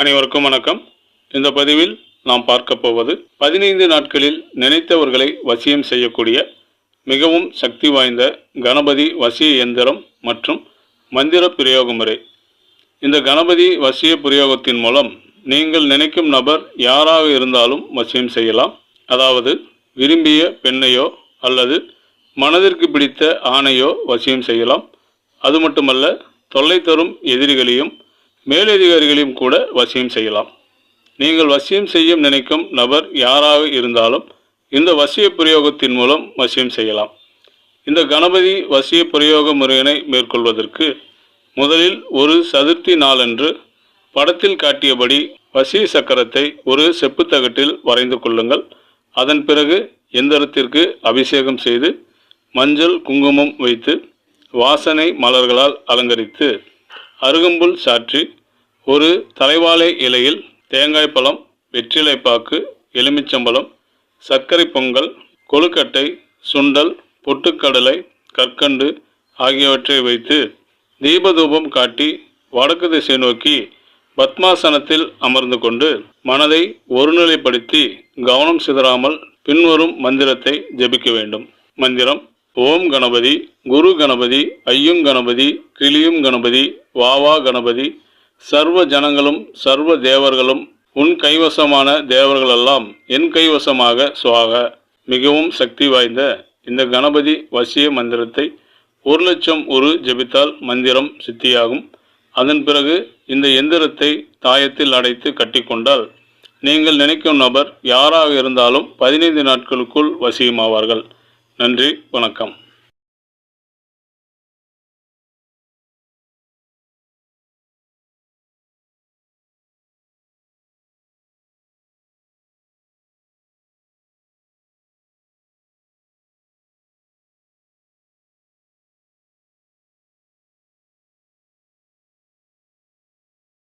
அனைவருக்கும் வணக்கம். இந்த பதிவில் நாம் பார்க்க போவது பதினைந்து நாட்களில் நினைத்தவர்களை வசியம் செய்யக்கூடிய மிகவும் சக்தி வாய்ந்த கணபதி வசிய எந்திரம் மற்றும் மந்திர பிரயோக முறை. இந்த கணபதி வசிய பிரயோகத்தின் மூலம் நீங்கள் நினைக்கும் நபர் யாராக இருந்தாலும் வசியம் செய்யலாம். அதாவது விரும்பிய பெண்ணையோ அல்லது மனதிற்கு பிடித்த ஆணையோ வசியம் செய்யலாம். அது மட்டுமல்ல தொல்லை தரும் எதிரிகளையும் மேலதிகாரிகளையும் கூட வசியம் செய்யலாம். நீங்கள் வசியம் செய்யும் நினைக்கும் நபர் யாராக இருந்தாலும் இந்த வசிய பிரயோகத்தின் மூலம் வசியம் செய்யலாம். இந்த கணபதி வசிய பிரயோக முறையினை மேற்கொள்வதற்கு முதலில் ஒரு சதுர்த்தி நாளன்று படத்தில் காட்டியபடி வசிய சக்கரத்தை ஒரு செப்புத்தகட்டில் வரைந்து கொள்ளுங்கள். அதன் பிறகு எந்திரத்திற்கு அபிஷேகம் செய்து மஞ்சள் குங்குமம் வைத்து வாசனை மலர்களால் அலங்கரித்து அருகம்புல் சாற்றி ஒரு தலைவாழை இலையில் தேங்காய் பழம் வெற்றிலைப்பாக்கு எலுமிச்சம்பழம் சர்க்கரை பொங்கல் கொழுக்கட்டை சுண்டல் பொட்டுக்கடலை கற்கண்டு ஆகியவற்றை வைத்து தீபதூபம் காட்டி வடக்கு திசை நோக்கி பத்மாசனத்தில் அமர்ந்து கொண்டு மனதை ஒருநிலைப்படுத்தி கவனம் சிதறாமல் பின்வரும் மந்திரத்தை ஜெபிக்க வேண்டும். மந்திரம் ஓம் கணபதி குரு கணபதி ஐயும் கணபதி கிளியும் கணபதி வாவா கணபதி சர்வ ஜனங்களும் சர்வ தேவர்களும் உன் கைவசமான தேவர்களெல்லாம் என் கைவசமாக சுவாக. மிகவும் சக்தி வாய்ந்த இந்த கணபதி வசிய மந்திரத்தை ஒரு லட்சம் ஒரு ஜெபித்தால் மந்திரம் சித்தியாகும். அதன் பிறகு இந்த எந்திரத்தை தாயத்தில் அடைத்து கட்டிக்கொண்டால் நீங்கள் நினைக்கும் நபர் யாராக இருந்தாலும் பதினைந்து நாட்களுக்குள் வசியமாவார்கள். நன்றி வணக்கம்.